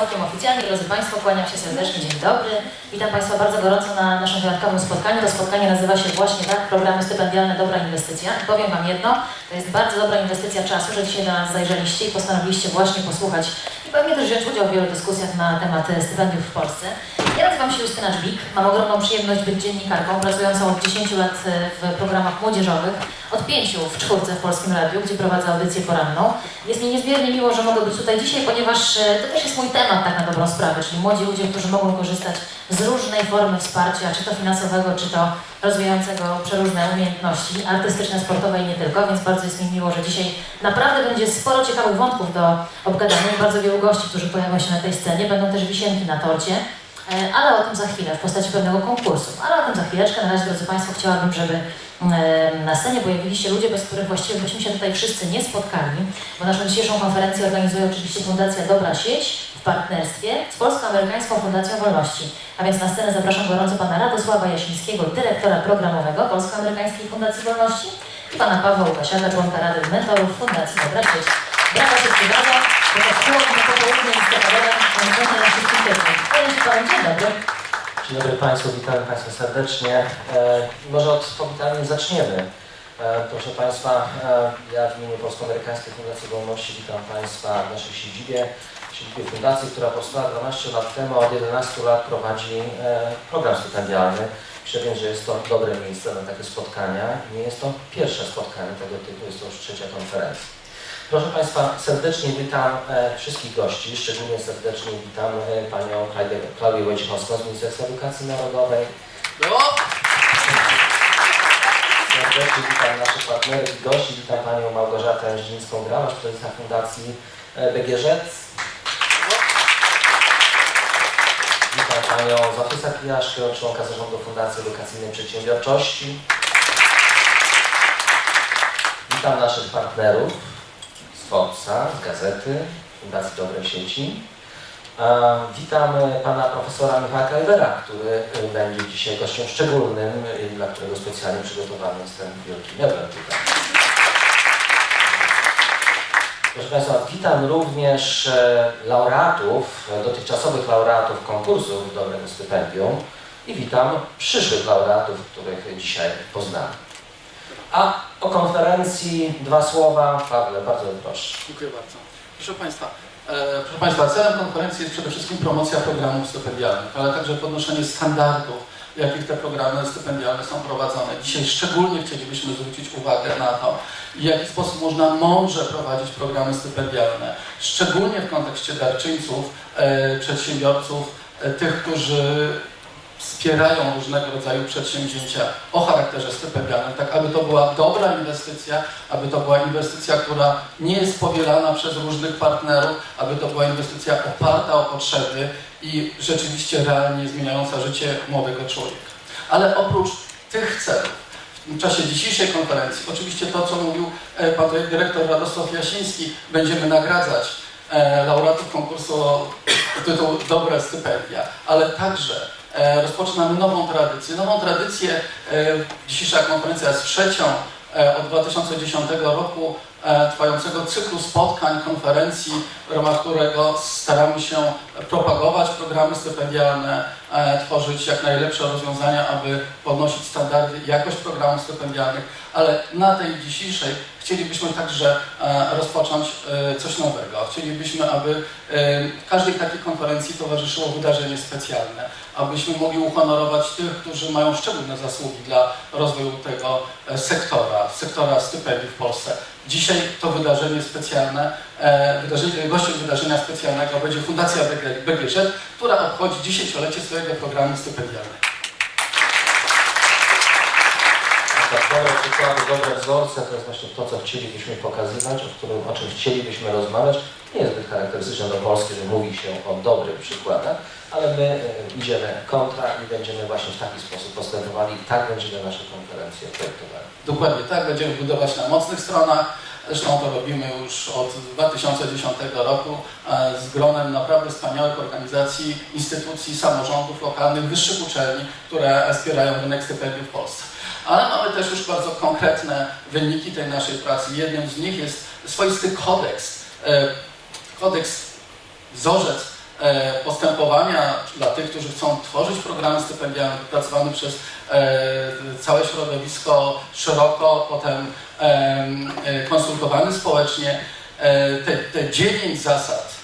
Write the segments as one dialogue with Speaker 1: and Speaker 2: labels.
Speaker 1: całkiem oficjalnie. Drodzy Państwo, kłaniam się serdecznie, dzień dobry. Witam Państwa bardzo gorąco na naszym wyjątkowym spotkaniu. To spotkanie nazywa się właśnie tak, programy stypendialne Dobra Inwestycja. I powiem Wam jedno, to jest bardzo dobra inwestycja czasu, że dzisiaj do nas zajrzeliście i postanowiliście właśnie posłuchać i pewnie też wziąć udział w wielu dyskusjach na temat stypendiów w Polsce. Ja nazywam się Justyna Żbik, mam ogromną przyjemność być dziennikarką pracującą od 10 lat w programach młodzieżowych, od 5 w czwórce w Polskim Radiu, gdzie prowadzę audycję poranną. Jest mi niezmiernie miło, że mogę być tutaj dzisiaj, ponieważ e, to też jest mój temat tak na dobrą sprawę, czyli młodzi ludzie, którzy mogą korzystać z różnej formy wsparcia, czy to finansowego, czy to rozwijającego przeróżne umiejętności artystyczne, sportowe i nie tylko, więc bardzo jest mi miło, że dzisiaj naprawdę będzie sporo ciekawych wątków do obgadania i bardzo wielu gości, którzy pojawią się na tej scenie. Będą też wisienki na torcie. E, Ale o tym za chwilę, w postaci pewnego konkursu. Ale o tym za chwileczkę. Na razie, drodzy Państwo, chciałabym, żeby e, na scenie pojawili się ludzie, bez których właściwie byśmy się tutaj wszyscy nie spotkali, bo naszą dzisiejszą konferencję organizuje oczywiście Fundacja Dobra Sieć w partnerstwie z Polsko-Amerykańską Fundacją Wolności. A więc na scenę zapraszam gorąco pana Radosława Jasińskiego, dyrektora programowego Polsko-Amerykańskiej Fundacji Wolności i pana Pawła Łukasiaka, członka Rady Mentorów Fundacji Dobra Sieć. Brawa się brawa, bo to chłodne popołudnie listopadowe, na na wszystkim tygodniu. Panie się Panu, dzień dobry.
Speaker 2: Dzień dobry Państwu, witam Państwa serdecznie. E, może od powitania zaczniemy. E, proszę Państwa, e, ja w imieniu Polsko-Amerykańskiej Fundacji Wolności witam Państwa w naszej siedzibie, siedzibie fundacji, która powstała 12 lat temu, a od 11 lat prowadzi e, program stypendialny. Myślę więc, że jest to dobre miejsce na takie spotkania. Nie jest to pierwsze spotkanie tego typu, jest to już trzecia konferencja. Proszę Państwa, serdecznie witam e, wszystkich gości, szczególnie serdecznie witam e, Panią Klaudię- Klaudię Wojciechowską z Ministerstwa Edukacji Narodowej. Serdecznie witam naszych partnerów i gości, witam Panią Małgorzatę Ździńską-Grałasz, prezesa Fundacji e, BGŻ. Witam Panią Zofisa Kijaszkę, członka Zarządu Fundacji Edukacyjnej Przedsiębiorczości. Witam naszych partnerów Foxa, z Gazety, Fundacji Dobrej Sieci. Witam e, pana profesora Michała Kalbera, który e, będzie dzisiaj gościem szczególnym, e, dla którego specjalnie przygotowany jest ten wielki mebel tutaj. Proszę Państwa, witam również laureatów, dotychczasowych laureatów konkursów Dobrego Stypendium i witam przyszłych laureatów, których dzisiaj poznamy. A o konferencji dwa słowa. Pawle, bardzo proszę.
Speaker 3: Dziękuję bardzo. Proszę Państwa, e, proszę Państwa, celem konferencji jest przede wszystkim promocja programów stypendialnych, ale także podnoszenie standardów, w jakich te programy stypendialne są prowadzone. Dzisiaj szczególnie chcielibyśmy zwrócić uwagę na to, w jaki sposób można mądrze prowadzić programy stypendialne, szczególnie w kontekście darczyńców, e, przedsiębiorców, e, tych, którzy wspierają różnego rodzaju przedsięwzięcia o charakterze stypendialnym, tak aby to była dobra inwestycja, aby to była inwestycja, która nie jest powielana przez różnych partnerów, aby to była inwestycja oparta o potrzeby i rzeczywiście realnie zmieniająca życie młodego człowieka. Ale oprócz tych celów, w czasie dzisiejszej konferencji, oczywiście to, co mówił e, pan dyrektor Radosław Jasiński, będziemy nagradzać e, laureatów konkursu o tytuł Dobre Stypendia, ale także rozpoczynamy nową tradycję. Nową tradycję, e, dzisiejsza konferencja jest trzecią e, od 2010 roku e, trwającego cyklu spotkań, konferencji, w ramach którego staramy się propagować programy stypendialne, e, tworzyć jak najlepsze rozwiązania, aby podnosić standardy i jakość programów stypendialnych, ale na tej dzisiejszej chcielibyśmy także e, rozpocząć e, coś nowego. Chcielibyśmy, aby e, każdej takiej konferencji towarzyszyło wydarzenie specjalne, abyśmy mogli uhonorować tych, którzy mają szczególne zasługi dla rozwoju tego e, sektora, sektora stypendiów w Polsce. Dzisiaj to wydarzenie specjalne, e, wydarzenie, gościem wydarzenia specjalnego będzie Fundacja BG BGŻ, która obchodzi dziesięciolecie swojego programu stypendialnego.
Speaker 2: Tak, dobre przykłady, dobre wzorce to jest właśnie to, co chcielibyśmy pokazywać, o, którym, o czym chcielibyśmy rozmawiać. Nie jest zbyt charakterystyczne do Polski, że mówi się o dobrych przykładach, ale my e, idziemy kontra i będziemy właśnie w taki sposób postępowali tak będziemy nasze konferencje projektowali.
Speaker 3: Dokładnie tak, będziemy budować na mocnych stronach. Zresztą to robimy już od 2010 roku e, z gronem naprawdę wspaniałych organizacji, instytucji, samorządów lokalnych, wyższych uczelni, które wspierają rynek stypendiów w Polsce. Ale mamy też już bardzo konkretne wyniki tej naszej pracy. Jednym z nich jest swoisty kodeks, e, kodeks, wzorzec postępowania dla tych, którzy chcą tworzyć programy stypendialne wypracowane przez e, całe środowisko szeroko, potem em, e, konsultowany społecznie. E, Te, te dziewięć zasad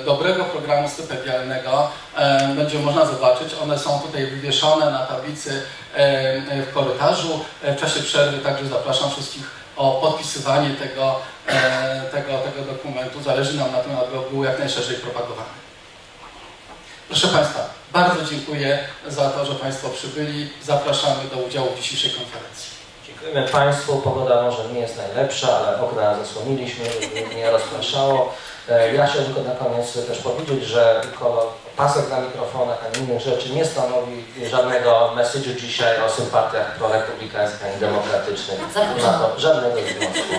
Speaker 3: e, dobrego programu stypendialnego e, będzie można zobaczyć. One są tutaj wywieszone na tablicy e, e, w korytarzu. E, W czasie przerwy także zapraszam wszystkich o podpisywanie tego, e, tego, tego dokumentu. Zależy nam na tym, aby był jak najszerzej propagowany. Proszę Państwa, bardzo dziękuję za to, że Państwo przybyli. Zapraszamy do udziału w dzisiejszej konferencji.
Speaker 2: Dziękujemy Państwu. Pogoda może nie jest najlepsza, ale okna zasłoniliśmy, żeby nie rozpraszało. E, Ja chciałbym tylko na koniec też powiedzieć, że kolor, pasek na mikrofonach ani innych rzeczy nie stanowi żadnego message'u dzisiaj o sympatiach prorepublikańskich ani demokratycznych. Nie ma to żadnego związku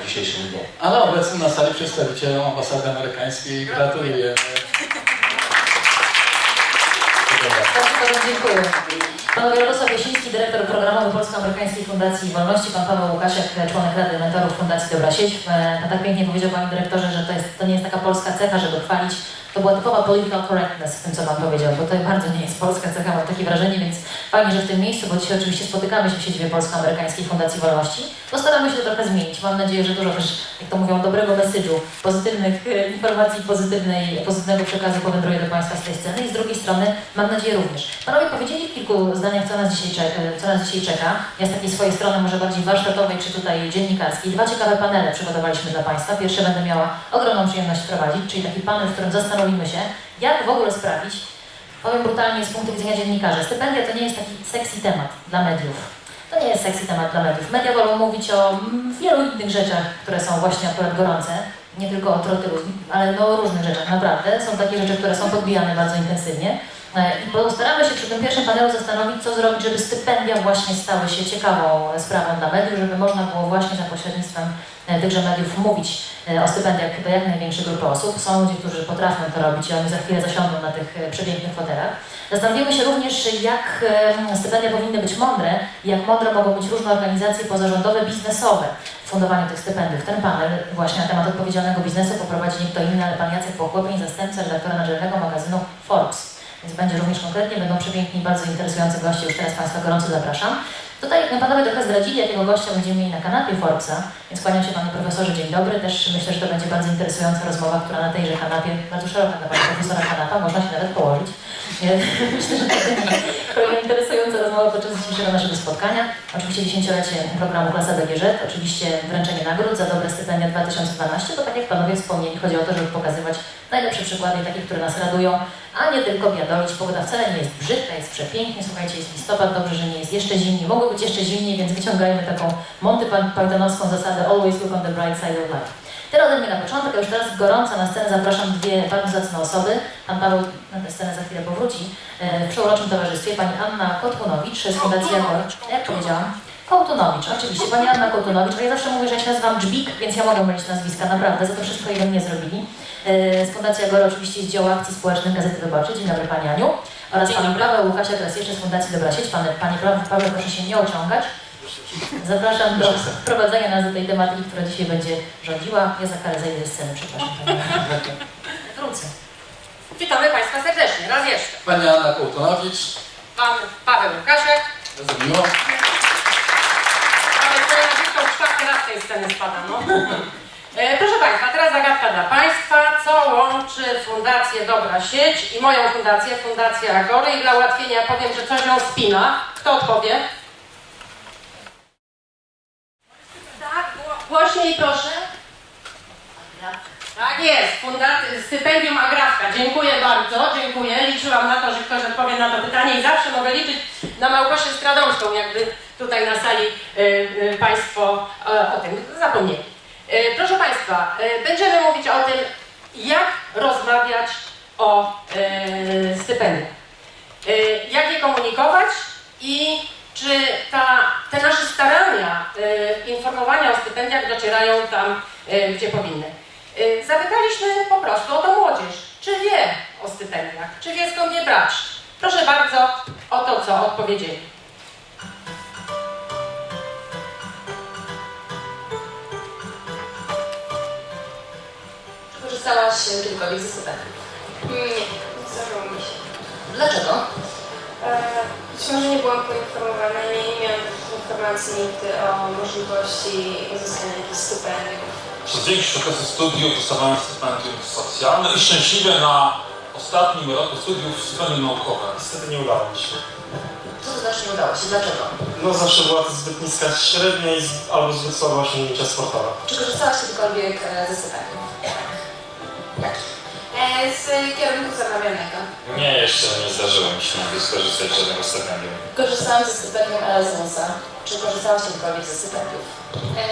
Speaker 2: z dzisiejszym dniem.
Speaker 3: Ale obecnym na sali przedstawicielom ambasady amerykańskiej gratuluję.
Speaker 2: Dziękuję.
Speaker 1: Pan Jarosław Jasiński, dyrektor programowy Polsko-Amerykańskiej Fundacji Wolności, pan Paweł Łukaszek, członek Rady Mentorów Fundacji Dobra Sieć. E, Pan tak pięknie powiedział Panie Dyrektorze, że to, jest, to nie jest taka polska cecha, żeby chwalić. To była typowa political correctness w tym, co Pan powiedział, bo to bardzo nie jest polska cecha, mam takie wrażenie, więc fajnie, że w tym miejscu, bo dzisiaj oczywiście spotykamy się w siedzibie Polsko-Amerykańskiej Fundacji Wolności, postaramy się to trochę zmienić. Mam nadzieję, że dużo też, jak to mówią, dobrego message'u, pozytywnych e, informacji, pozytywnej, pozytywnego przekazu powędruje do Państwa z tej sceny i z drugiej strony, mam nadzieję również. Panowie powiedzieli w kilku zdaniach, co nas dzisiaj czeka. Co nas dzisiaj czeka. Ja z takiej swojej strony, może bardziej warsztatowej, czy tutaj dziennikarskiej, dwa ciekawe panele przygotowaliśmy dla Państwa. Pierwszy będę miała ogromną przyjemność prowadzić, czyli taki panel, w którym zastanowimy się, jak w ogóle sprawić, powiem brutalnie z punktu widzenia dziennikarza, stypendia to nie jest taki sexy temat dla mediów. To nie jest sexy temat dla mediów. Media wolą mówić o mm, wielu innych rzeczach, które są właśnie akurat gorące. Nie tylko o trotylu, ale no o różnych rzeczach, naprawdę. Są takie rzeczy, które są podbijane bardzo intensywnie. E, I postaramy się przy tym pierwszym panelu zastanowić, co zrobić, żeby stypendia właśnie stały się ciekawą sprawą dla mediów, żeby można było właśnie za pośrednictwem e, tychże mediów mówić e, o stypendiach do jak największej grupy osób. Są ludzie, którzy potrafią to robić i oni za chwilę zasiądą na tych e, przepięknych fotelach. Zastanowimy się również, jak e, stypendia powinny być mądre i jak mądre mogą być różne organizacje pozarządowe, biznesowe w fundowaniu tych stypendiów. Ten panel właśnie na temat odpowiedzialnego biznesu poprowadzi nie kto inny, ale pan Jacek Pochłopień, zastępca redaktora naczelnego magazynu Forbes. Więc będzie również konkretnie, będą przepiękni, bardzo interesujący goście, już teraz Państwa gorąco zapraszam. Tutaj panowie trochę zdradzili, jakiego gościa będziemy mieli na kanapie Forbesa, więc kłaniam się panu profesorze, dzień dobry. Też myślę, że to będzie bardzo interesująca rozmowa, która na tejże kanapie, bardzo szeroka dla pana profesora kanapa, można się nawet położyć. Myślę, że to będzie interesująca rozmowa podczas dzisiejszego naszego spotkania. Oczywiście dziesięciolecie programu Klasa BGŻ, oczywiście wręczenie nagród za dobre stypendia 2012, to tak jak panowie wspomnieli, chodzi o to, żeby pokazywać najlepsze przykłady, takie, które nas radują, a nie tylko biadolić. Pogoda wcale nie jest brzydka, jest przepięknie. Słuchajcie, jest listopad, dobrze, że nie jest jeszcze zimniej. Mogło być jeszcze zimniej, więc wyciągajmy taką Monty Pythonowską zasadę always look on the bright side of life. Tyle ode mnie na początek, a już teraz gorąco na scenę zapraszam dwie bardzo zacne osoby. Pan Paweł na tę scenę za chwilę powróci. E, W przeuroczym towarzystwie pani Anna Kotkunowicz z Fundacji Agor. Jak powiedziałam? Kołtunowicz, oczywiście. Pani Anna Kołtunowicz, ja zawsze mówię, że ja się nazywam Dżbik, więc ja mogę mylić nazwiska, naprawdę. Za to wszystko ile mnie zrobili. E, Z Fundacji Agora oczywiście z działu akcji społecznych Gazety Wyborczej. Dzień dobry Pani Aniu. Oraz Pani Paweł Łukasiak raz jeszcze z Fundacji Dobra Sieć. Panie, Panie Paweł, proszę się nie ociągać. Zapraszam do wprowadzenia nas do tej tematyki, która dzisiaj będzie rządziła. Ja za karę zejdę ze sceny, przepraszam. Wrócę.
Speaker 4: Witamy Państwa serdecznie, raz jeszcze.
Speaker 3: Pani Anna Kołtonowicz,
Speaker 4: Pan Paweł Łukaszek.
Speaker 3: bardzo miło.
Speaker 4: Nazwisko już czwarty raz z tej sceny spada, no. E, Proszę Państwa, teraz zagadka dla Państwa. Co łączy Fundację Dobra Sieć i moją fundację, Fundację Agory? I dla ułatwienia powiem, że coś ją spina. Kto odpowie? Tak, gło- głośniej proszę. Tak jest, fundacja, stypendium Agrafka. Dziękuję bardzo, dziękuję. Liczyłam na to, że ktoś odpowie na to pytanie i zawsze mogę liczyć na Małgosię Stradomską, jakby tutaj na sali y, y, Państwo e, o tym zapomnieli. Y, proszę Państwa, y, będziemy mówić o tym, jak rozmawiać o y, stypendiach. Y, jak je komunikować i czy ta, te nasze starania y, informowania o stypendiach docierają tam, y, gdzie powinny. Y, Zapytaliśmy po prostu o to młodzież, czy wie o stypendiach, czy wie skąd je brać. Proszę bardzo o to, co odpowiedzieli.
Speaker 5: Korzystałaś kiedykolwiek ze stypendium? Nie, nie zdarzyło mi się.
Speaker 6: Dlaczego?
Speaker 5: E, Być może nie byłam poinformowana, nie, nie miałam informacji nigdy o możliwości uzyskania jakichś stypendiów.
Speaker 7: Przez większość okresu studiów dostawałem stypendium socjalne i szczęśliwie na ostatnim roku studiów stypendium naukowe.
Speaker 8: Niestety nie udało mi się.
Speaker 6: Co to znaczy nie udało się? Dlaczego?
Speaker 8: No zawsze była to zbyt niska średnia i z- albo zbyt słabe osiągnięcia sportowe.
Speaker 6: Czy korzystałaś kiedykolwiek e, ze stypendium? Jak?
Speaker 5: E, Z kierunku zamawianego.
Speaker 7: Nie, jeszcze nie zdarzyło mi się nigdy skorzystać z żadnego stypendium.
Speaker 6: Korzystałam ze stypendium Erasmusa. Czy korzystałaś kiedykolwiek ze stypendiów?
Speaker 9: E,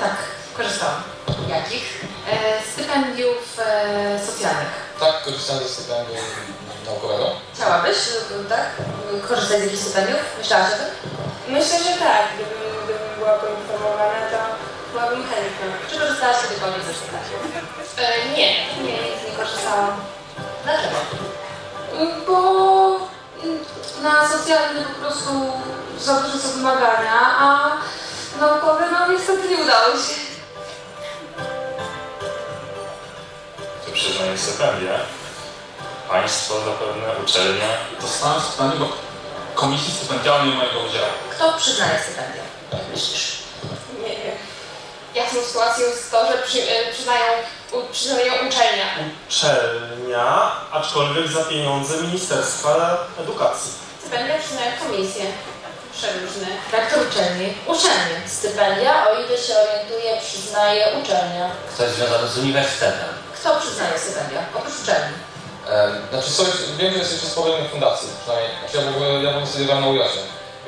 Speaker 9: tak, korzystałam.
Speaker 6: Jakich?
Speaker 9: E, stypendiów e, socjalnych.
Speaker 7: Tak, korzystałem ze stypendium naukowego.
Speaker 6: Chciałabyś, tak? Korzystać z jakichś stypendiów? Myślałaś o tym?
Speaker 5: Myślę, że tak. Gdybym, gdybym była poinformowana, to byłabym chętna.
Speaker 6: Czy korzystałaś kiedykolwiek ze stypendiów?
Speaker 9: E, nie,
Speaker 5: Nie, nic nie korzystałam.
Speaker 6: Dlaczego?
Speaker 9: bo na socjalny po prostu za duże są wymagania, a naukowe no niestety nie udało się.
Speaker 7: To przyznaję stypendia. Państwo zapewne, uczelnie. Dostałem stypendium komisji stypendialnej mojego wydziału.
Speaker 6: Kto przyznaje stypendia? Jak myślisz?
Speaker 9: Jasną sytuacją jest to, że przy, e, przyznają, przyznają uczelnia.
Speaker 8: Uczelnia, aczkolwiek za pieniądze Ministerstwa Edukacji.
Speaker 5: Stypendia przyznają komisje przeróżne.
Speaker 6: Rektor uczelni. Uczelnie. Stypendia, o ile się orientuję, przyznaje uczelnia.
Speaker 10: Ktoś związany z uniwersytetem.
Speaker 6: Kto przyznaje stypendia? Oprócz uczelni.
Speaker 11: Znaczy są, wiem, że jest jeszcze innych fundacji, przynajmniej, znaczy ja w ogóle, ja w ogóle studiowałem na UJOsie,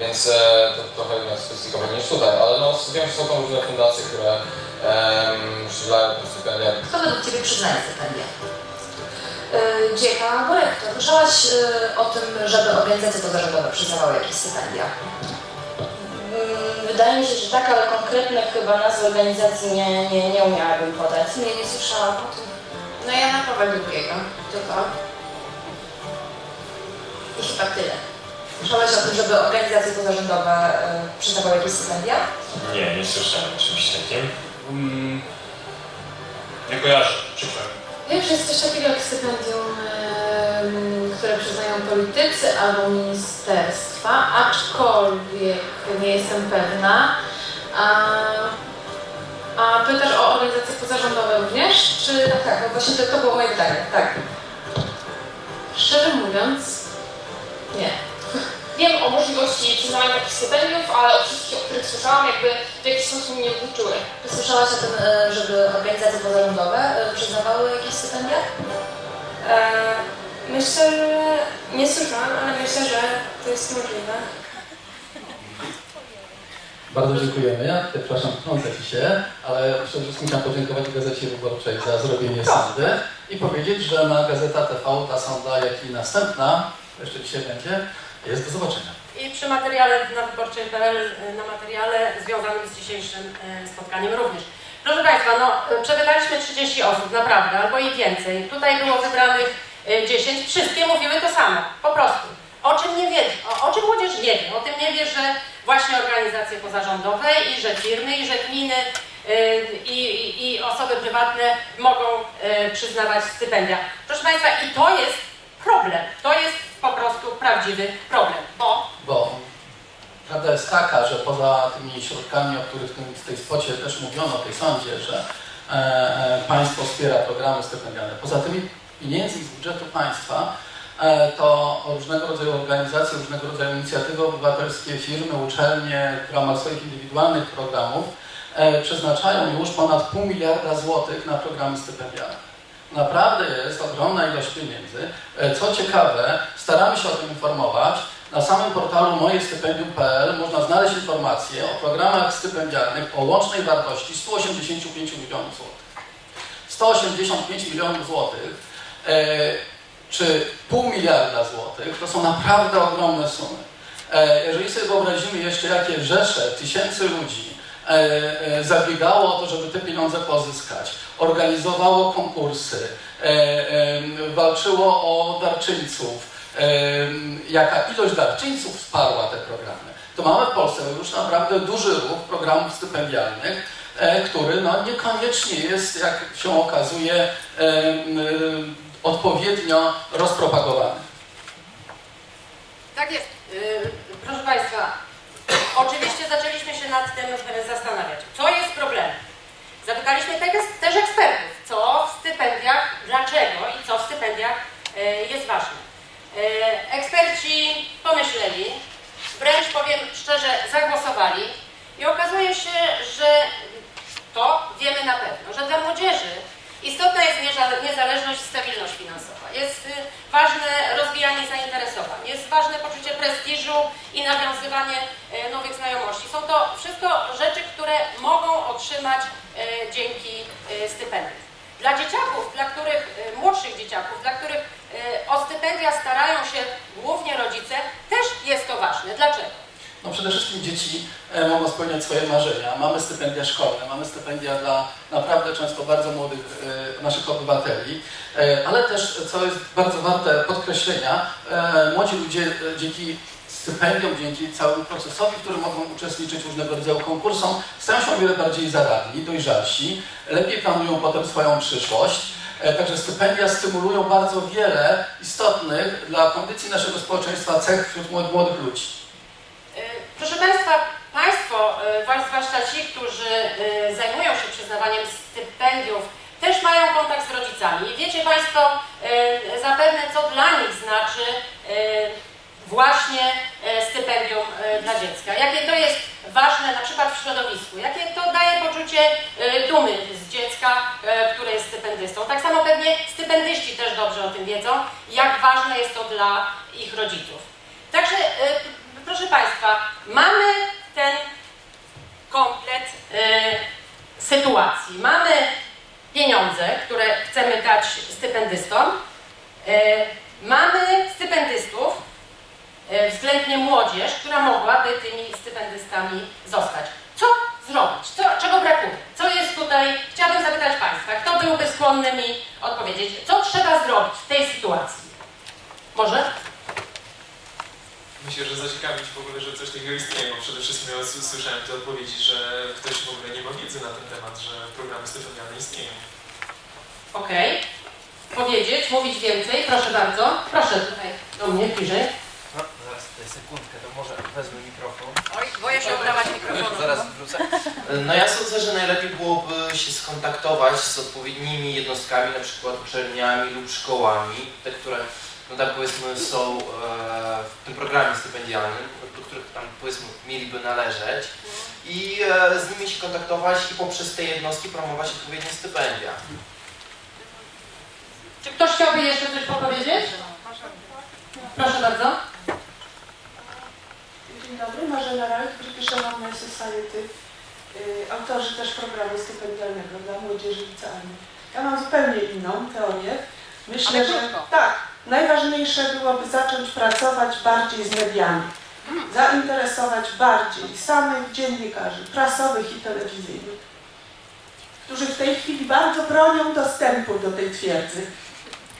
Speaker 11: więc e, to trochę inna pewnie niż tutaj, ale no wiem, że są tam różne fundacje, które um, przydzielają te stypendia.
Speaker 6: Kto według Ciebie przyznaje stypendia?
Speaker 9: E, dziekan albo rektor.
Speaker 6: Słyszałaś y, o tym, żeby organizacje pozarządowe przyznawały jakieś stypendia?
Speaker 12: Mm, Wydaje mi się, że tak, ale konkretnych chyba nazw organizacji nie, nie, nie umiałabym podać.
Speaker 5: Nie, nie słyszałam o tym. No ja na Pawła drugiego, tylko.
Speaker 6: I chyba tyle. Słyszałaś o tym, żeby organizacje pozarządowe y, przyznawały jakieś stypendia?
Speaker 7: Nie, nie słyszałem o czymś takim. Mm, nie kojarzę, przykro mi.
Speaker 9: Wiem, że jest coś takiego jak stypendium, em, które przyznają politycy albo ministerstwa, aczkolwiek nie jestem pewna. A, a pytasz o organizacje pozarządowe również, czy
Speaker 6: Tak, tak, no właśnie to, to było moje pytanie. Tak.
Speaker 9: szczerze mówiąc,
Speaker 5: możliwości przyznawania takich stypendiów, ale o wszystkich, o których słyszałam, jakby w jakiś sposób mnie włóczyły.
Speaker 6: Czy słyszałaś o tym, y, żeby organizacje pozarządowe y, przyznawały jakieś stypendia?
Speaker 5: E, myślę, że nie słyszałam, ale myślę, że to jest możliwe.
Speaker 3: Bardzo dziękujemy. Ja przepraszam, wtrącę Ci się, ale przede wszystkim chciałem podziękować Gazecie Wyborczej za zrobienie sądy i powiedzieć, że na Gazeta TV ta sąda, jak i następna, jeszcze dzisiaj będzie, jest do zobaczenia.
Speaker 4: I przy materiale na wyborczej.pl, na materiale związanym z dzisiejszym e, spotkaniem również. Proszę Państwa, no przegadaliśmy 30 osób, naprawdę, albo i więcej. Tutaj było wybranych e, 10, wszystkie mówiły to samo, po prostu. O czym nie wie, o, o czym młodzież nie wie? O tym nie wie, że właśnie organizacje pozarządowe i że firmy, i że gminy i, i, i osoby prywatne mogą przyznawać stypendia. Proszę Państwa, i to jest problem. To jest po prostu prawdziwy problem, bo
Speaker 3: Bo prawda jest taka, że poza tymi środkami, o których w, tym, w tej spocie też mówiono, w tej sądzie, że e, e, państwo wspiera programy stypendialne, poza tymi pieniędzmi z budżetu państwa, e, to różnego rodzaju organizacje, różnego rodzaju inicjatywy obywatelskie, firmy, uczelnie w ramach swoich indywidualnych programów e, przeznaczają już ponad pół miliarda złotych na programy stypendialne. Naprawdę jest ogromna ilość pieniędzy. E, Co ciekawe, staramy się o tym informować. Na samym portalu mojestypendium.pl można znaleźć informacje o programach stypendialnych o łącznej wartości 185 milionów złotych. 185 milionów złotych, e, czy pół miliarda złotych, to są naprawdę ogromne sumy. E, jeżeli sobie wyobrazimy jeszcze, jakie rzesze tysięcy ludzi zabiegało o to, żeby te pieniądze pozyskać, organizowało konkursy, e, walczyło o darczyńców, jaka ilość darczyńców wsparła te programy, to mamy w Polsce już naprawdę duży ruch programów stypendialnych, e, który no, niekoniecznie jest, jak się okazuje, e, odpowiednio rozpropagowany.
Speaker 4: Tak jest. Yy, Proszę Państwa, oczywiście zaczęliśmy się nad tym zastanawiać. Co jest problemem? Zapytaliśmy też, też ekspertów, co w stypendiach, dlaczego i co w stypendiach e, jest ważne. E, Eksperci pomyśleli, wręcz powiem szczerze, zagłosowali i okazuje się, że to wiemy na pewno, że dla młodzieży istotna jest nieza- niezależność i stabilność finansowa. Jest y, ważne rozwijanie zainteresowań, jest ważne poczucie prestiżu i nawiązywanie e, nowych znajomości. Są to wszystko rzeczy, które mogą otrzymać e, dzięki stypendium. Dla dzieciaków, dla których, młodszych dzieciaków, dla których o stypendia starają się głównie rodzice, też jest to ważne. Dlaczego?
Speaker 3: No przede wszystkim dzieci e, mogą spełniać swoje marzenia. Mamy stypendia szkolne, mamy stypendia dla naprawdę często bardzo młodych e, naszych obywateli, e, ale też, co jest bardzo warte podkreślenia, młodzi ludzie dzięki stypendium, dzięki całemu procesowi, w którym mogą uczestniczyć różnego rodzaju konkursom, stają się o wiele bardziej zaradni, dojrzalsi, lepiej planują potem swoją przyszłość. Także stypendia stymulują bardzo wiele istotnych dla kondycji naszego społeczeństwa cech wśród młodych ludzi.
Speaker 4: Proszę Państwa, Państwo, e, zwłaszcza ci, którzy e, zajmują się przyznawaniem stypendiów, też mają kontakt z rodzicami. I wiecie Państwo e, zapewne, co dla nich znaczy właśnie stypendium dla dziecka. Jakie to jest ważne na przykład w środowisku, jakie to daje poczucie dumy z dziecka, które jest stypendystą. Tak samo pewnie stypendyści też dobrze o tym wiedzą, jak ważne jest to dla ich rodziców. Także proszę Państwa, mamy ten komplet e, sytuacji. Mamy pieniądze, które chcemy dać stypendystom. E, mamy stypendystów, e, względnie młodzież, która mogłaby tymi stypendystami zostać. Co zrobić? Co, czego brakuje? Co jest tutaj? Chciałabym zapytać Państwa, kto byłby skłonny mi odpowiedzieć, co trzeba zrobić w tej sytuacji? Może?
Speaker 13: Myślę, że zaciekawić w ogóle, że coś takiego istnieje, bo przede wszystkim ja słyszałem te odpowiedzi, że ktoś w ogóle nie ma wiedzy na ten temat, że programy stypendialne istnieją.
Speaker 4: Okej. Powiedzieć, mówić więcej, proszę bardzo. Proszę tutaj do mnie bliżej.
Speaker 2: No, zaraz tutaj sekundkę, to może wezmę mikrofon.
Speaker 4: Oj, boję się oddawać mikrofonu.
Speaker 14: Zaraz wrócę. No ja sądzę, że najlepiej byłoby się skontaktować z odpowiednimi jednostkami, na przykład uczelniami lub szkołami, te, które no tak powiedzmy są e, w tym programie stypendialnym, do których tam powiedzmy mieliby należeć i e, z nimi się kontaktować i poprzez te jednostki promować odpowiednie stypendia.
Speaker 4: Czy ktoś chciałby jeszcze coś powiedzieć? Proszę bardzo.
Speaker 15: Dzień dobry, Marzena Rajk, British Alumni Society, y, autorzy też programu stypendialnego dla młodzieży licealnej. Ja mam zupełnie inną teorię. Myślę,
Speaker 4: Ale
Speaker 15: że tak, najważniejsze byłoby zacząć pracować bardziej z mediami. Zainteresować bardziej samych dziennikarzy prasowych i telewizyjnych, którzy w tej chwili bardzo bronią dostępu do tej twierdzy.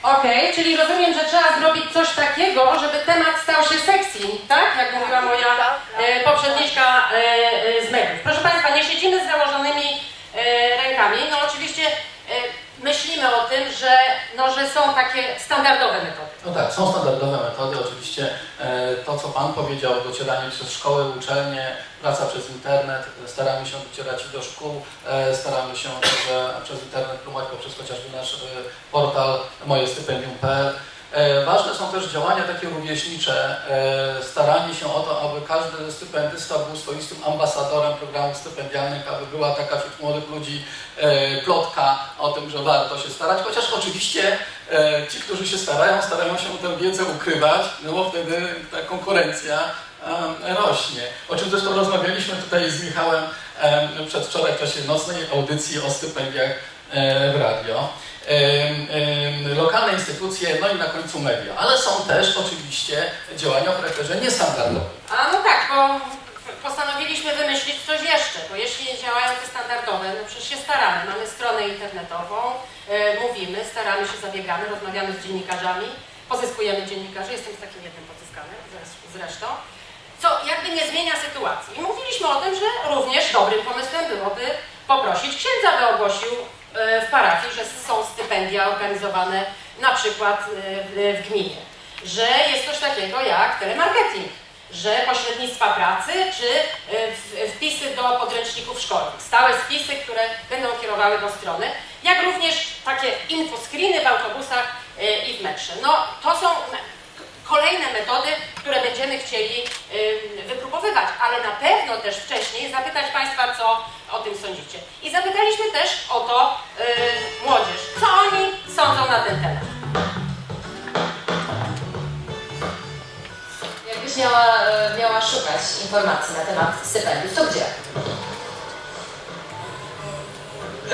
Speaker 4: Okej, czyli rozumiem, że trzeba zrobić coś takiego, żeby temat stał się sexy, tak? Jak mówiła moja e, poprzedniczka e, e, z mediów. Proszę Państwa, nie siedzimy z założonymi e, rękami. No oczywiście myślimy o tym, że, no, że są takie standardowe metody.
Speaker 3: No tak, są standardowe metody. Oczywiście e, to, co Pan powiedział, docieranie przez szkoły, uczelnie, praca przez internet. Staramy się docierać do szkół, e, staramy się także przez internet promować poprzez chociażby nasz e, portal mojestypendium.pl. E, Ważne są też działania takie rówieśnicze, e, staranie się o to, aby każdy stypendysta był swoistym ambasadorem programów stypendialnych, aby była taka wśród młodych ludzi e, plotka o tym, że warto się starać, chociaż oczywiście ci, którzy się starają, starają się tę wiedzę ukrywać, no bo wtedy ta konkurencja rośnie. O czym zresztą rozmawialiśmy tutaj z Michałem em, przedwczoraj w czasie nocnej audycji o stypendiach w radio. Em, em, Lokalne instytucje, no i na końcu media, ale są też oczywiście działania o charakterze niestandardowym.
Speaker 4: A no tak, bo postanowiliśmy wymyślić coś jeszcze, bo jeśli nie działają te standardowe, no przecież się staramy. Mamy stronę internetową, e, mówimy, staramy się, zabiegamy, rozmawiamy z dziennikarzami, pozyskujemy dziennikarzy, jestem z takim jednym pozyskanym zres- zresztą, co jakby nie zmienia sytuacji. I mówiliśmy o tym, że również dobrym pomysłem byłoby poprosić księdza, by ogłosił e, w parafii, że są stypendia organizowane na przykład y, w, w gminie, że jest coś takiego jak telemarketing, że pośrednictwa pracy czy wpisy do podręczników szkolnych, stałe spisy, które będą kierowały do strony, jak również takie infoscreeny w autobusach i w metrze. No to są kolejne metody, które będziemy chcieli y, wypróbowywać, ale na pewno też wcześniej zapytać Państwa, co o tym sądzicie. I zapytaliśmy też o to y, młodzież, co oni sądzą na ten temat.
Speaker 1: Jakbyś miała, e, miała szukać informacji na temat stypendiów, to gdzie?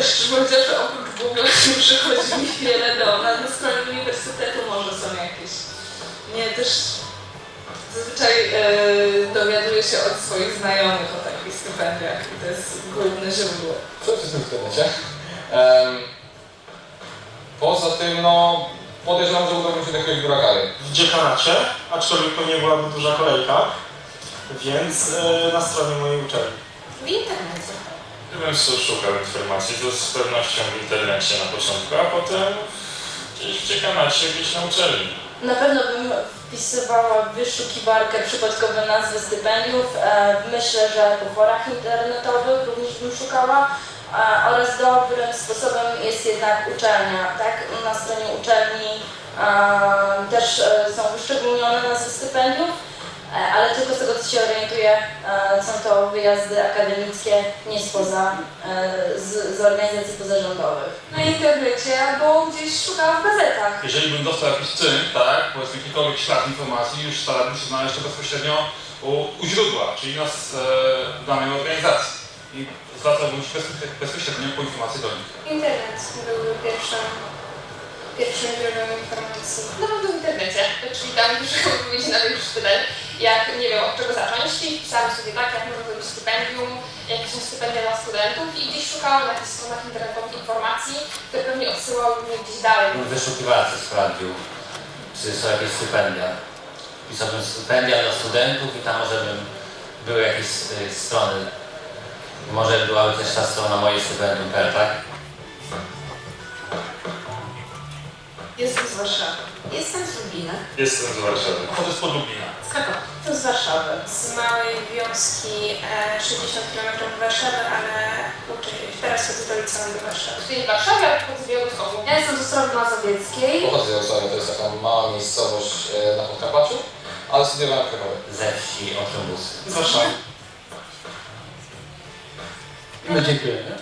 Speaker 16: Szczerze powiedziawszy, oprócz Google nie przychodzi mi wiele do na, na stronie uniwersytetu może są jakieś. Nie, też zazwyczaj e, dowiaduję się od swoich znajomych o takich stypendiach i to jest główne źródło.
Speaker 17: Co jest w tym internecie? Em, poza tym, no, podejrzewam, że uda mi się do jakiegoś biura kary.
Speaker 8: W dziekanacie, aczkolwiek pewnie byłaby duża kolejka, więc e, na stronie mojej uczelni.
Speaker 1: W internecie.
Speaker 7: Gdybym szukał informacji, to z pewnością w internecie na początku, a potem gdzieś w dziekanacie, gdzieś na uczelni.
Speaker 12: Na pewno bym wpisywała w wyszukiwarkę przypadkowe nazwy stypendiów. E, myślę, że po forach internetowych również bym szukała. E, oraz dobrym sposobem jest jednak uczelnia. Tak? Na stronie uczelni e, też są wyszczególnione nazwy stypendiów, ale tylko z tego co się orientuję, e, są to wyjazdy akademickie nie spoza, e, z, z organizacji pozarządowych.
Speaker 16: Na internecie albo gdzieś szukałam w gazetach.
Speaker 7: Jeżeli bym dostał jakiś cynk, tak, powiedzmy jakikolwiek ślad informacji, już starałbym się znaleźć to bezpośrednio u, u źródła, czyli nas e, danej organizacji. I zwracałbym się bezpośrednio, bezpośrednio po informacje do nich.
Speaker 5: Internet był pierwszym, pierwszym źródłem informacji.
Speaker 16: No w internecie, czyli tam już odpowiedzi na większość pytań, jak nie wiem od czego zacząć i wpisałam sobie tak, jak można zrobić stypendium, jakie są stypendia dla studentów i gdzieś szukałam na jakichś stronach internetowych informacji, które pewnie odsyłały mnie gdzieś dalej.
Speaker 11: W wyszukiwarce sprawdził, czy są jakieś stypendia. Pisałbym stypendia dla studentów i tam może bym były jakieś y, strony. Może byłaby też ta strona moje stypendium.pl, tak?
Speaker 16: Jestem z Warszawy.
Speaker 5: Jestem z Lublina.
Speaker 7: Jestem z Warszawy. Chodzę z Lublina.
Speaker 16: Z Krakowa. To z Warszawy.
Speaker 5: Z małej wioski e, 60 km od Warszawy, ale uczę, teraz chodzę do liceum do Warszawy.
Speaker 16: Tutaj w Warszawie, ale pochodzę z Białegostoku. Ja jestem z Ostrowi Mazowieckiej.
Speaker 17: Pochodzę z Jarosławia, to jest taka mała miejscowość e, na Podkarpaciu, ale studiowałem w Krakowie.
Speaker 11: Ze wsi Otrobusy.
Speaker 8: Z Warszawy.
Speaker 3: I my dziękujemy.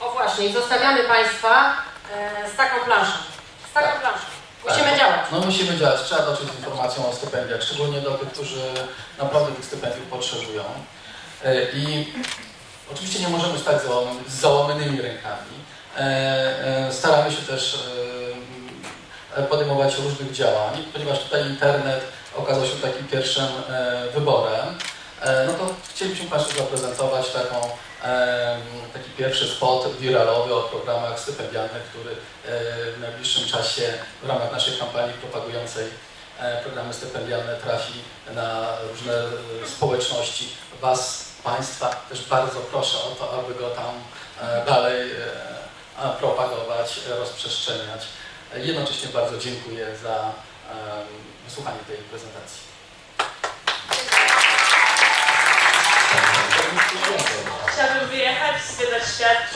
Speaker 4: O właśnie, i zostawiamy Państwa e, z taką planszą. Planszą. Musimy
Speaker 3: Tak.
Speaker 4: działać.
Speaker 3: No musimy działać. Trzeba dotrzeć z informacją o stypendiach, szczególnie do tych, którzy naprawdę tych stypendiów potrzebują. E, I oczywiście nie możemy stać z załamanymi rękami. E, e, Staramy się też podejmować różnych działań, ponieważ tutaj internet okazał się takim pierwszym wyborem. No to chcielibyśmy Państwu zaprezentować taką, taki pierwszy spot wiralowy o programach stypendialnych, który w najbliższym czasie w ramach naszej kampanii propagującej e, programy stypendialne trafi na różne e, społeczności. Was, Państwa też bardzo proszę o to, aby go tam e, dalej propagować, rozprzestrzeniać. Jednocześnie bardzo dziękuję za wysłuchanie tej prezentacji.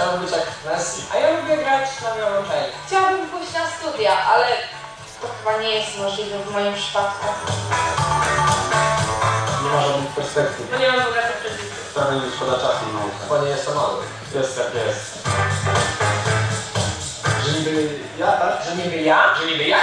Speaker 2: Chciałbym być jak Messi, a ja lubię grać na wiolonczeli.
Speaker 12: Chciałabym pójść na studia, ale to chyba nie jest możliwe w moim przypadku.
Speaker 8: Nie ma żadnych perspektyw.
Speaker 16: Bo nie mam bogatych rodziców.
Speaker 8: Trochę mi szkoda czasu na naukę.
Speaker 2: Bo nie jestem mały.
Speaker 8: Jest jak jest. Że niby ja, tak?
Speaker 2: Że niby ja? Że niby ja?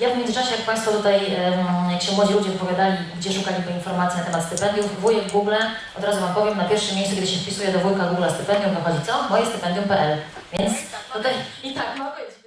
Speaker 1: Ja w międzyczasie, jak Państwo tutaj, jak się młodzi ludzie wypowiadali, gdzie szukaliby informacji na temat stypendiów, wujek Google, od razu Wam powiem, na pierwszym miejscu, kiedy się wpisuje do wujka Google stypendium, wychodzi co? Moje stypendium.pl. Więc tutaj i tak, mogę